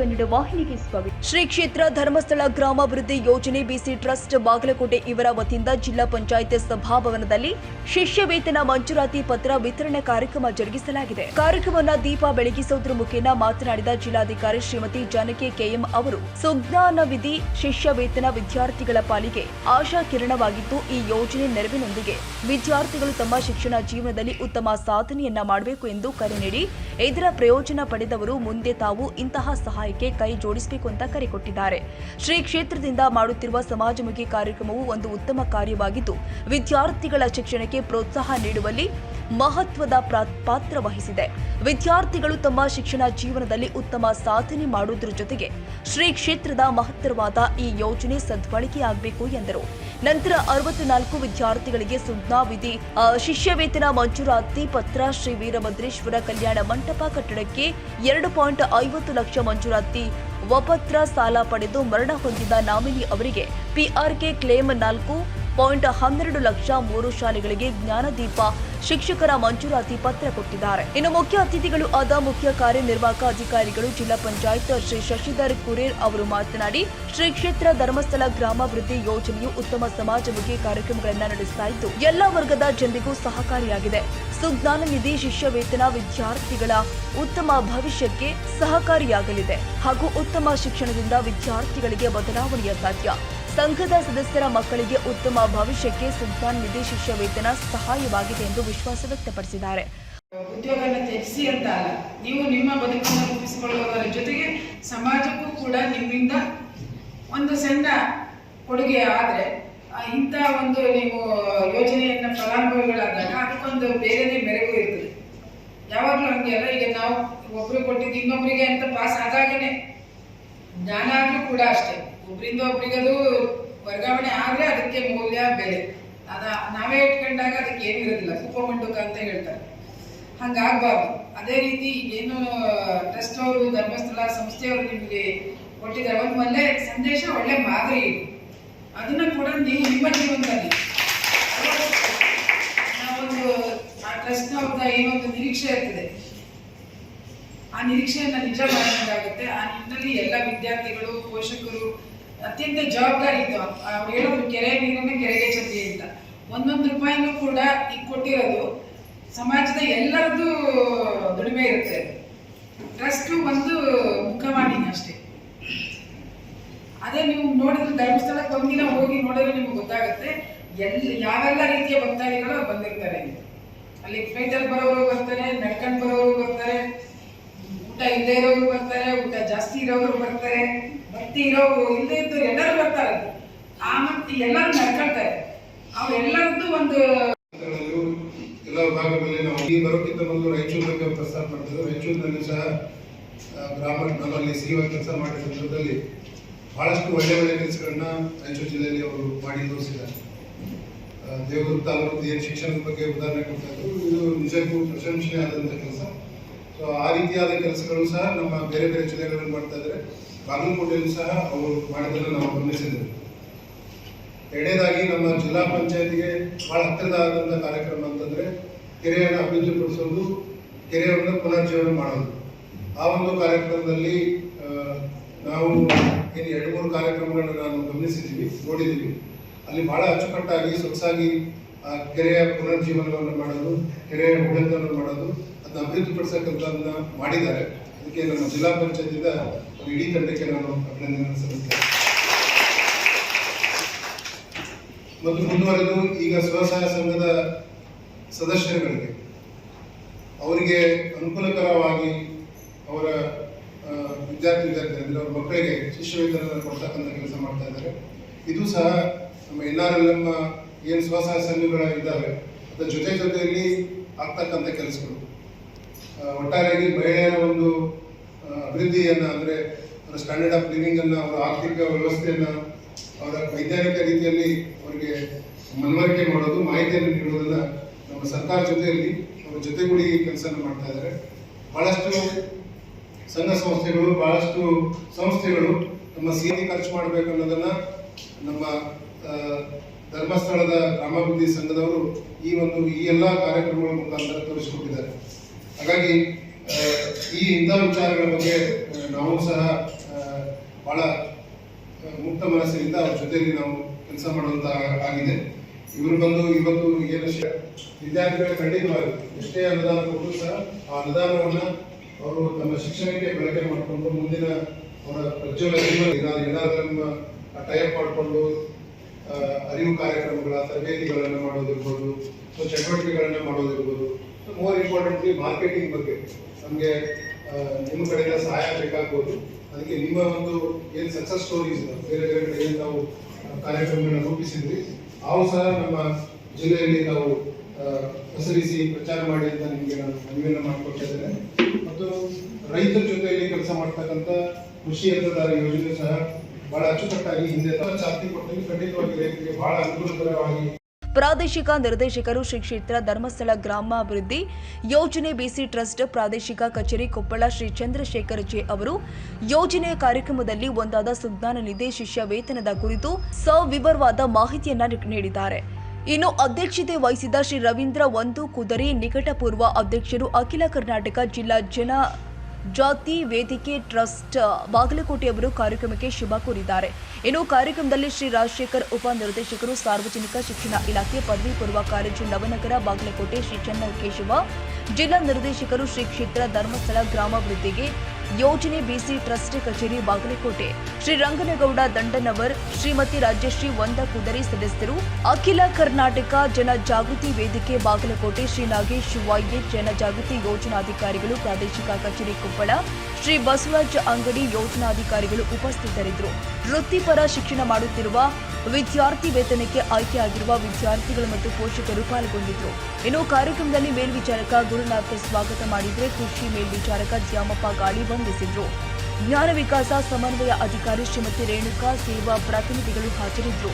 ಕನ್ನಡ ವಾಹಿನಿಗೆ ಸ್ವಾಗತ ಶ್ರೀ ಕ್ಷೇತ್ರ ಧರ್ಮಸ್ಥಳ ಗ್ರಾಮಾಭಿವೃದ್ಧಿ ಯೋಜನೆ ಬಿಸಿ ಟ್ರಸ್ಟ್ ಬಾಗಲಕೋಟೆ ಇವರ ವತಿಯಿಂದ ಜಿಲ್ಲಾ ಪಂಚಾಯತ್ ಸಭಾಭವನದಲ್ಲಿ ಶಿಷ್ಯ ವೇತನ ಮಂಜೂರಾತಿ ಪತ್ರ ವಿತರಣೆ ಕಾರ್ಯಕ್ರಮ ಜರುಗಿಸಲಾಗಿದೆ. ಕಾರ್ಯಕ್ರಮವನ್ನು ದೀಪ ಬೆಳಗಿಸುವುದರ ಮುಖೇನ ಮಾತನಾಡಿದ ಜಿಲ್ಲಾಧಿಕಾರಿ ಶ್ರೀಮತಿ ಜಾನಕಿ ಕೆಎಂ ಅವರು, ಸುಜ್ಞಾನ ವಿಧಿ ಶಿಷ್ಯ ವೇತನ ವಿದ್ಯಾರ್ಥಿಗಳ ಪಾಲಿಗೆ ಆಶಾ ಕಿರಣವಾಗಿದ್ದು, ಈ ಯೋಜನೆ ನೆರವಿನೊಂದಿಗೆ ವಿದ್ಯಾರ್ಥಿಗಳು ತಮ್ಮ ಶಿಕ್ಷಣ ಜೀವನದಲ್ಲಿ ಉತ್ತಮ ಸಾಧನೆಯನ್ನ ಮಾಡಬೇಕು ಎಂದು ಕರೆ ನೀಡಿ, ಇದರ ಪ್ರಯೋಜನ ಪಡೆದವರು ಮುಂದೆ ತಾವು ಇಂತಹ ಸಹಾಯಕ್ಕೆ ಕೈ ಜೋಡಿಸಬೇಕು ಅಂತ ಕರೆ ಕೊಟ್ಟಿದ್ದಾರೆ. ಶ್ರೀ ಕ್ಷೇತ್ರದಿಂದ ಮಾಡುತ್ತಿರುವ ಸಮಾಜಮುಖಿ ಕಾರ್ಯಕ್ರಮವು ಒಂದು ಉತ್ತಮ ಕಾರ್ಯವಾಗಿದ್ದು ವಿದ್ಯಾರ್ಥಿಗಳ ಶಿಕ್ಷಣಕ್ಕೆ ಪ್ರೋತ್ಸಾಹ ನೀಡುವಲ್ಲಿ ಮಹತ್ವದ ಪಾತ್ರ ವಹಿಸಿದೆ. ವಿದ್ಯಾರ್ಥಿಗಳು ತಮ್ಮ ಶಿಕ್ಷಣ ಜೀವನದಲ್ಲಿ ಉತ್ತಮ ಸಾಧನೆ ಮಾಡುವುದರ ಜೊತೆಗೆ ಶ್ರೀ ಕ್ಷೇತ್ರದ ಮಹತ್ತರವಾದ ಈ ಯೋಜನೆ ಸದ್ಬಳಕೆಯಾಗಬೇಕು ಎಂದರು. ನಂತರ ಅರವತ್ನಾಲ್ಕು ವಿದ್ಯಾರ್ಥಿಗಳಿಗೆ ಸುಜ್ಞಾವಿಧಿ ವಿಧಿ ಆ, ಶಿಷ್ಯ ವೇತನ ಮಂಜೂರಾತಿ ಪತ್ರ ಶ್ರೀ ವೀರಭದ್ರೇಶ್ವರ ಕಲ್ಯಾಣ ಮಂಟಪ ಕಟ್ಟಡಕ್ಕೆ ಎರಡು ಪಾಯಿಂಟ್ ಐವತ್ತು ಲಕ್ಷ ಮಂಜೂರಾತಿ ವಪತ್ರ ಸಾಲ ಪಡೆದು ಮರಣ ಹೊಂದಿದ ನಾಮಿನಿ ಅವರಿಗೆ ಪಿಆರ್ಕೆ ಕ್ಲೇಮ್ ನಾಲ್ಕು ಪಾಯಿಂಟ್ ಹನ್ನೆರಡು ಲಕ್ಷ ಮೂರು ಶಾಲೆಗಳಿಗೆ ಜ್ಞಾನದೀಪ ಶಿಕ್ಷಕರ ಮಂಜೂರಾತಿ ಪತ್ರ ಕೊಟ್ಟಿದ್ದಾರೆ. ಇನ್ನು ಮುಖ್ಯ ಅತಿಥಿಗಳು ಆದ ಮುಖ್ಯ ಕಾರ್ಯನಿರ್ವಾಹಕ ಅಧಿಕಾರಿಗಳು ಜಿಲ್ಲಾ ಪಂಚಾಯತ್ ಶ್ರೀ ಶಶಿಧರ್ ಕುರೇರ್ ಅವರು ಮಾತನಾಡಿ, ಶ್ರೀ ಕ್ಷೇತ್ರ ಧರ್ಮಸ್ಥಳ ಗ್ರಾಮಾಭಿವೃದ್ಧಿ ಯೋಜನೆಯು ಉತ್ತಮ ಸಮಾಜಮುಖಿ ಕಾರ್ಯಕ್ರಮಗಳನ್ನು ನಡೆಸ್ತಾ ಇದ್ದು, ಎಲ್ಲ ವರ್ಗದ ಜನರಿಗೂ ಸಹಕಾರಿಯಾಗಿದೆ. ಸುಜ್ಞಾನ ನಿಧಿ ಶಿಷ್ಯ ವೇತನ ವಿದ್ಯಾರ್ಥಿಗಳ ಉತ್ತಮ ಭವಿಷ್ಯಕ್ಕೆ ಸಹಕಾರಿಯಾಗಲಿದೆ ಹಾಗೂ ಉತ್ತಮ ಶಿಕ್ಷಣದಿಂದ ವಿದ್ಯಾರ್ಥಿಗಳಿಗೆ ಬದಲಾವಣೆಯ ಸಾಧ್ಯ. ಸಂಘದ ಸದಸ್ಯರ ಮಕ್ಕಳಿಗೆ ಉತ್ತಮ ಭವಿಷ್ಯಕ್ಕೆ ಸುಲ್ತಾನ್ ನಿಧಿ ಶಿಷ್ಯ ವೇತನ ಸಹಾಯವಾಗಿದೆ ಎಂದು ವಿಶ್ವಾಸ ವ್ಯಕ್ತಪಡಿಸಿದ್ದಾರೆ. ಉದ್ಯೋಗವನ್ನು ತ್ಯಜಿಸಿ ಅಂತ ಅಲ್ಲ, ನೀವು ನಿಮ್ಮ ಬದುಕನ್ನು ರೂಪಿಸಿಕೊಳ್ಳುವುದರ ಜೊತೆಗೆ ಸಮಾಜಕ್ಕೂ ಕೂಡ ನಿಮ್ಮಿಂದ ಒಂದು ಸಣ್ಣ ಕೊಡುಗೆ ಆದರೆ ಇಂಥ ಒಂದು ನೀವು ಯೋಜನೆಯನ್ನು ಫಲಾನುಭವಿಗಳಾದಾಗ ಅದಕ್ಕೊಂದು ಬೇರೆನೇ ಮೆರಗು ಇರ್ತದೆ. ಯಾವಾಗಲೂ ಹಂಗೆ ಅಲ್ಲ, ಈಗ ನಾವು ಒಬ್ರು ಕೊಟ್ಟಿದ್ದು ಇನ್ನೊಬ್ಬರಿಗೆ ಅಂತ ಪಾಸ್ ಆದಾಗನೇ, ಜ್ಞಾನ ಆದರೂ ಕೂಡ ಅಷ್ಟೇ. ಒಬ್ರಿಂದ ಒಬ್ರಿಗದು ವರ್ಗಾವಣೆ ಆದರೆ ಅದಕ್ಕೆ ಮೌಲ್ಯ ಬೆಲೆ. ಅದ ನಾವೇ ಇಟ್ಕೊಂಡಾಗ ಅದಕ್ಕೆ ಏನು ಇರೋದಿಲ್ಲ ಕುಪ್ಪಮಂಡುಕ ಅಂತ ಹೇಳ್ತಾರೆ. ಹಂಗಾಗ್ಬಾರ್ದು. ಅದೇ ರೀತಿ ಏನು ಟ್ರಸ್ಟ್ ಅವರು, ಧರ್ಮಸ್ಥಳ ಸಂಸ್ಥೆಯವರು ನಿಮಗೆ ಕೊಟ್ಟಿದ್ದಾರೆ. ಒಂದು ಒಳ್ಳೆ ಸಂದೇಶ, ಒಳ್ಳೆ ಮಾದರಿ ಇದು. ಅದನ್ನ ಕೂಡ ನೀವು ನಿಮ್ಮ ಜೀವನದಲ್ಲಿ. ನಾವೊಂದು, ಆ ಟ್ರಸ್ಟ್ ಏನೊಂದು ನಿರೀಕ್ಷೆ ಇರ್ತದೆ. ಆ ನಿರೀಕ್ಷೆಯನ್ನ ನಿಜ ಮಾಡಬೇಕಾಗುತ್ತೆ ಆ ನಿಟ್ಟಿನಲ್ಲಿ ಎಲ್ಲ ವಿದ್ಯಾರ್ಥಿಗಳು, ಪೋಷಕರು ಅತ್ಯಂತ ಜವಾಬ್ದಾರಿ ಇತ್ತು. ಅವ್ರು ಹೇಳೋದು ಕೆರೆ ನೀರನ್ನೇ ಕೆರೆಗೆ ಚತಿ ಅಂತ. ಒಂದೊಂದು ರೂಪಾಯಿನೂ ಕೂಡ ಈಗ ಕೊಟ್ಟಿರೋದು ಸಮಾಜದ ಎಲ್ಲರದ್ದು ದುಡಿಮೆ ಇರುತ್ತೆ. ಟ್ರಸ್ಟ್ ಒಂದು ಮುಖವಾಣಿ ಅಷ್ಟೇ. ಅದೇ ನೀವು ನೋಡಿದ್ರೆ ಧರ್ಮಸ್ಥಳಕ್ಕೆ ಒಂದಿನ ಹೋಗಿ ನೋಡಿದ್ರೆ ನಿಮ್ಗೆ ಗೊತ್ತಾಗುತ್ತೆ ಎಲ್ಲಿ ಯಾವೆಲ್ಲ ರೀತಿಯ ಭಕ್ತಾದಿಗಳು ಬಂದಿರ್ತಾರೆ. ಅಲ್ಲಿ ಫ್ಲೈಟಲ್ಲಿ ಬರೋರು ಬರ್ತಾರೆ, ನಡ್ಕೊಂಡು ಬರೋರು ಬರ್ತಾರೆ, ಊಟ ಇಲ್ಲದೆ ಇರೋರು ಬರ್ತಾರೆ, ಊಟ ಜಾಸ್ತಿ ಇರೋರು ಬರ್ತಾರೆ. ಇರೋರು ಇಲ್ಲದೆ ಇದ್ದು ಎಲ್ಲರೂ ಬರ್ತಾರೆ ಆ ಮತ್ತೆ ಎಲ್ಲರೂ ನಡ್ಕೊಳ್ತಾರೆ. ಅವ್ರೆಲ್ಲರದ್ದು ಒಂದು ಎಲ್ಲ ಭಾಗಗಳಲ್ಲಿ ನಾವು ಈ ಬರೋಕ್ಕಿಂತ ಮೊದಲು ರಾಯಚೂರು ಬಗ್ಗೆ ಪ್ರಸ್ತಾಪ ಮಾಡ್ತಿದ್ದೆ ರಾಯಚೂರಿನಲ್ಲಿ ಸಹ ಗ್ರಾಮ ನಮ್ಮಲ್ಲಿ ಸೇವಾ ಕೆಲಸ ಮಾಡಿದ ಸಂದರ್ಭದಲ್ಲಿ ಬಹಳಷ್ಟು ಒಳ್ಳೆ ಒಳ್ಳೆ ಕೆಲಸಗಳನ್ನ ರಾಯಚೂರು ಜಿಲ್ಲೆಯಲ್ಲಿ ಅವರು ಮಾಡಿ ತೋರಿಸಿದ್ದಾರೆ. ದೇವದುರ್ಗ ತಾಲೂಕು ಏನು ಶಿಕ್ಷಣದ ಬಗ್ಗೆ ಉದಾಹರಣೆ ಕೊಡ್ತಾ ಇದು ನಿಜಕ್ಕೂ ಪ್ರಶಂಸನೀಯ ಆದಂಥ ಕೆಲಸ. ಸೊ ಆ ರೀತಿಯಾದ ಕೆಲಸಗಳು ಸಹ ನಮ್ಮ ಬೇರೆ ಬೇರೆ ಜಿಲ್ಲೆಗಳಲ್ಲಿ ಮಾಡ್ತಾ ಇದ್ದಾರೆ. ಬಾಗಲಕೋಟೆಯಲ್ಲೂ ಸಹ ಅವರು ಮಾಡಿದ್ದನ್ನು ನಾವು ಗಮನಿಸಿದ್ದೇವೆ. ಎರಡನೇದಾಗಿ ನಮ್ಮ ಜಿಲ್ಲಾ ಪಂಚಾಯತಿಗೆ ಬಹಳ ಹತ್ತಿರದಾದಂಥ ಕಾರ್ಯಕ್ರಮ ಅಂತಂದ್ರೆ ಕೆರೆಯನ್ನು ಅಭಿವೃದ್ಧಿಪಡಿಸೋದು ಕೆರೆಯನ್ನು ಪುನರ್ಜೀವನ ಮಾಡೋದು. ಆ ಒಂದು ಕಾರ್ಯಕ್ರಮದಲ್ಲಿ ನಾವು ಏನು ಎರಡು ಮೂರು ಕಾರ್ಯಕ್ರಮಗಳನ್ನು ನಾನು ಗಮನಿಸಿದ್ದೀವಿ ನೋಡಿದ್ದೀವಿ ಅಲ್ಲಿ ಬಹಳ ಅಚ್ಚುಕಟ್ಟಾಗಿ, ಸೊಗಸಾಗಿ ಆ ಕೆರೆಯ ಪುನರ್ಜೀವನವನ್ನು ಮಾಡೋದು, ಕೆರೆಯ ಒಡೆತನವನ್ನು ಮಾಡೋದು, ಅದನ್ನ ಅಭಿವೃದ್ಧಿಪಡಿಸಕ್ಕಂಥದ್ದನ್ನ ಮಾಡಿದ್ದಾರೆ. ಅದಕ್ಕೆ ನಮ್ಮ ಜಿಲ್ಲಾ ಪಂಚಾಯತಿಂದ ಇಡೀ ತಂಡಕ್ಕೆ ನಾನು ಅಭಿನಂದನೆ ಸಲ್ಲಿಸ್ತೇನೆ. ಮತ್ತು ಮುಂದುವರೆದು ಈಗ ಸ್ವಸಹಾಯ ಸಂಘದ ಸದಸ್ಯರುಗಳಿಗೆ ಅವರಿಗೆ ಅನುಕೂಲಕರವಾಗಿ ಅವರ ವಿದ್ಯಾರ್ಥಿ ವಿದ್ಯಾರ್ಥಿ ಅಂದರೆ ಅವರ ಮಕ್ಕಳಿಗೆ ಶಿಷ್ಯವೇತನ ಕೊಡ್ತಕ್ಕಂಥ ಕೆಲಸ ಮಾಡ್ತಾ ಇದ್ದಾರೆ. ಇದು ಸಹ ನಮ್ಮ ಎನ್ ಎಂ ಏನು ಸ್ವಸಹಾಯ ಸಂಘಗಳ ಇದ್ದಾವೆ, ಅದರ ಜೊತೆ ಜೊತೆಯಲ್ಲಿ ಆಗ್ತಕ್ಕಂಥ ಕೆಲಸಗಳು. ಒಟ್ಟಾರೆಯಾಗಿ ಮಹಿಳೆಯರ ಒಂದು ಅಭಿವೃದ್ಧಿಯನ್ನು ಅಂದ್ರೆ ಅವರ ಸ್ಟ್ಯಾಂಡರ್ಡ್ ಆಫ್ ಲಿವಿಂಗ್ ಅನ್ನ, ಅವರ ಆರ್ಥಿಕ ವ್ಯವಸ್ಥೆಯನ್ನ, ಅವರ ವೈಜ್ಞಾನಿಕ ರೀತಿಯಲ್ಲಿ ಅವರಿಗೆ ಮನವರಿಕೆ ಮಾಡೋದು, ಮಾಹಿತಿಯನ್ನು ನೀಡುವುದನ್ನ ನಮ್ಮ ಸರ್ಕಾರ ಜೊತೆಯಲ್ಲಿ, ಅವರ ಜೊತೆಗೂಡಿ ಕೆಲಸ ಮಾಡ್ತಾ ಇದ್ದಾರೆ ಬಹಳಷ್ಟು ಸಂಘ ಸಂಸ್ಥೆಗಳು, ಬಹಳಷ್ಟು ಸಂಸ್ಥೆಗಳು ನಮ್ಮ ಸಿಹಿ ಖರ್ಚು ಮಾಡಬೇಕು ಅನ್ನೋದನ್ನ ನಮ್ಮ ಧರ್ಮಸ್ಥಳದ ಗ್ರಾಮಾಭಿವೃದ್ಧಿ ಸಂಘದವರು ಈ ಒಂದು, ಈ ಎಲ್ಲ ಕಾರ್ಯಕ್ರಮಗಳ ಮುಖಾಂತರ ತೋರಿಸಿಕೊಟ್ಟಿದ್ದಾರೆ. ಹಾಗಾಗಿ ಈ ಇಂಥ ವಿಚಾರಗಳ ಬಗ್ಗೆ ನಾವು ಸಹ ಬಹಳ ಮುಕ್ತ ಮನಸ್ಸಿನಿಂದ ಅವ್ರ ಜೊತೆಯಲ್ಲಿ ನಾವು ಕೆಲಸ ಮಾಡುವಂತ ಆಗಿದೆ. ಇವರು ಬಂದು ಇವತ್ತು ಏನು ವಿದ್ಯಾರ್ಥಿಗಳ ಖಂಡಿತವಾಗಿ ಎಷ್ಟೇ ಅನುದಾನ ಕೊಟ್ಟರು ಸಹ ಆ ಅನುದಾನವನ್ನು ಅವರು ತಮ್ಮ ಶಿಕ್ಷಣಕ್ಕೆ ಬಳಕೆ ಮಾಡಿಕೊಂಡು ಮುಂದಿನ ಅವರ ಪ್ರಜ್ವಲ ಏನಾದ್ರೂ ಎಲ್ಲಾದ್ರೂ ಟೈಪ್ ಮಾಡಿಕೊಂಡು ಅರಿವು ಕಾರ್ಯಕ್ರಮಗಳ ತರಬೇತಿಗಳನ್ನು ಮಾಡೋದಿರ್ಬೋದು ಚಟುವಟಿಕೆಗಳನ್ನ ಮಾಡೋದಿರ್ಬೋದು ಮೋರ್ ಇಂಪಾರ್ಟೆಂಟ್ಲಿ ಮಾರ್ಕೆಟಿಂಗ್ ಬಗ್ಗೆ. ನಮಗೆ ನಿಮ್ಮ ಕಡೆಯಿಂದ ಸಹಾಯ ಬೇಕಾಗ್ಬೋದು. ಅದಕ್ಕೆ ನಿಮ್ಮ ಒಂದು ಏನು ಸಕ್ಸಸ್ ಸ್ಟೋರೀಸ್ ಬೇರೆ ಬೇರೆ ಕಡೆ ಏನು ನಾವು ಕಾರ್ಯಕ್ರಮಗಳನ್ನ ರೂಪಿಸಿದ್ವಿ, ಅವು ಸಹ ನಮ್ಮ ಜಿಲ್ಲೆಯಲ್ಲಿ ನಾವು ಹೆಸರಿಸಿ ಪ್ರಚಾರ ಮಾಡಿ ಅಂತ ನಿಮಗೆ ನಾನು ಮನವಿಯನ್ನು ಮಾಡಿಕೊಡ್ತಾ ಇದ್ದೇನೆ. ಮತ್ತು ರೈತರ ಜೊತೆಯಲ್ಲಿ ಕೆಲಸ ಮಾಡ್ತಕ್ಕಂಥ ಕೃಷಿ ಯಂತ್ರಧಾರ ಯೋಜನೆ ಸಹ ಬಹಳ ಅಚ್ಚುಕಟ್ಟಾಗಿ ಹಿಂದೆ ಚಾಲ್ತಿ ಕೊಟ್ಟಲ್ಲಿ ಖಂಡಿತವಾಗಿ ರೈತರಿಗೆ ಬಹಳ ಅನುಕೂಲಕರವಾಗಿ ಪ್ರಾದೇಶಿಕ ನಿರ್ದೇಶಕರು ಶ್ರೀ ಕ್ಷೇತ್ರ ಧರ್ಮಸ್ಥಳ ಗ್ರಾಮಾಭಿವೃದ್ಧಿ ಯೋಜನೆ ಬಿಸಿ ಟ್ರಸ್ಟ್, ಪ್ರಾದೇಶಿಕ ಕಚೇರಿ ಕೊಪ್ಪಳ ಶ್ರೀ ಚಂದ್ರಶೇಖರ ಜೆ ಅವರು ಯೋಜನೆಯ ಕಾರ್ಯಕ್ರಮದಲ್ಲಿ ಒಂದಾದ ಸುಜ್ಞಾನ ನಿಧಿ ಶಿಷ್ಯ ವೇತನದ ಕುರಿತು ಸವಿವರವಾದ ಮಾಹಿತಿಯನ್ನ ನೀಡಿದ್ದಾರೆ. ಇನ್ನು ಅಧ್ಯಕ್ಷತೆ ವಹಿಸಿದ ಶ್ರೀ ರವೀಂದ್ರ ಒಂದು ಕುದರಿ ನಿಕಟಪೂರ್ವ ಅಧ್ಯಕ್ಷರು ಅಖಿಲ ಕರ್ನಾಟಕ ಜಿಲ್ಲಾ ಜನ ಜಾತಿ ವೇದಿಕೆ ಟ್ರಸ್ಟ್, ಬಾಗಲಕೋಟೆ ಅವರು ಕಾರ್ಯಕ್ರಮಕ್ಕೆ ಶುಭ ಕೋರಿದ್ದಾರೆ. ಇನ್ನು ಕಾರ್ಯಕ್ರಮದಲ್ಲಿ ಶ್ರೀ ರಾಜಶೇಖರ್ ಉಪ ನಿರ್ದೇಶಕರು, ಸಾರ್ವಜನಿಕ ಶಿಕ್ಷಣ ಇಲಾಖೆ ಪದವಿ ಪೂರ್ವ ಕಾಲೇಜು ನವನಗರ, ಬಾಗಲಕೋಟೆ ಶ್ರೀ ಚನ್ನಕೇಶವ, ಜಿಲ್ಲಾ ನಿರ್ದೇಶಕರು ಶ್ರೀ ಕ್ಷೇತ್ರ ಧರ್ಮಸ್ಥಳ ಗ್ರಾಮಾಭಿವೃದ್ಧಿಗೆ ಯೋಜನೆ ಬಿಸಿ ಟ್ರಸ್ಟ್ ಕಚೇರಿ ಬಾಗಲಕೋಟೆ. ಶ್ರೀ ರಂಗನಗೌಡ ದಂಡನವರ್, ಶ್ರೀಮತಿ ರಾಜ್ಯಶ್ರೀ ವಂದ ಕುದರಿ ಸದಸ್ಯರು, ಅಖಿಲ ಕರ್ನಾಟಕ ಜನ ಜಾಗೃತಿ ವೇದಿಕೆ ಬಾಗಲಕೋಟೆ ಶ್ರೀ ನಾಗೇಶ್ ವೈದ್ಯ ಜನಜಾಗೃತಿ ಯೋಜನಾಧಿಕಾರಿಗಳು ಪ್ರಾದೇಶಿಕ ಕಚೇರಿ ಕೊಪ್ಪಳ. ಶ್ರೀ ಬಸವರಾಜ ಅಂಗಡಿ ಯೋಜನಾಧಿಕಾರಿಗಳು ಉಪಸ್ಥಿತರಿದ್ದರು. ವೃತ್ತಿಪರ ಶಿಕ್ಷಣ ಮಾಡುತ್ತಿರುವ ವಿದ್ಯಾರ್ಥಿ ವೇತನಕ್ಕೆ ಆಯ್ಕೆಯಾಗಿರುವ ವಿದ್ಯಾರ್ಥಿಗಳು ಮತ್ತು ಪೋಷಕರು ಪಾಲ್ಗೊಂಡಿದ್ದರು. ಇನ್ನು ಕಾರ್ಯಕ್ರಮದಲ್ಲಿ ಮೇಲ್ವಿಚಾರಕ ಗುರುನಾಥ್ ಸ್ವಾಗತ ಮಾಡಿದ್ರೆ ಕೃಷಿ ಮೇಲ್ವಿಚಾರಕ ಜ್ಯಾಮಪ್ಪ ಗಾಳಿ ವಂದಿಸಿದ್ರು. ಜ್ಞಾನ ವಿಕಾಸ ಸಮನ್ವಯ ಅಧಿಕಾರಿ ಶ್ರೀಮತಿ ರೇಣುಕಾ ಸೇವಾ ಪ್ರತಿನಿಧಿಗಳು ಹಾಜರಿದ್ದರು.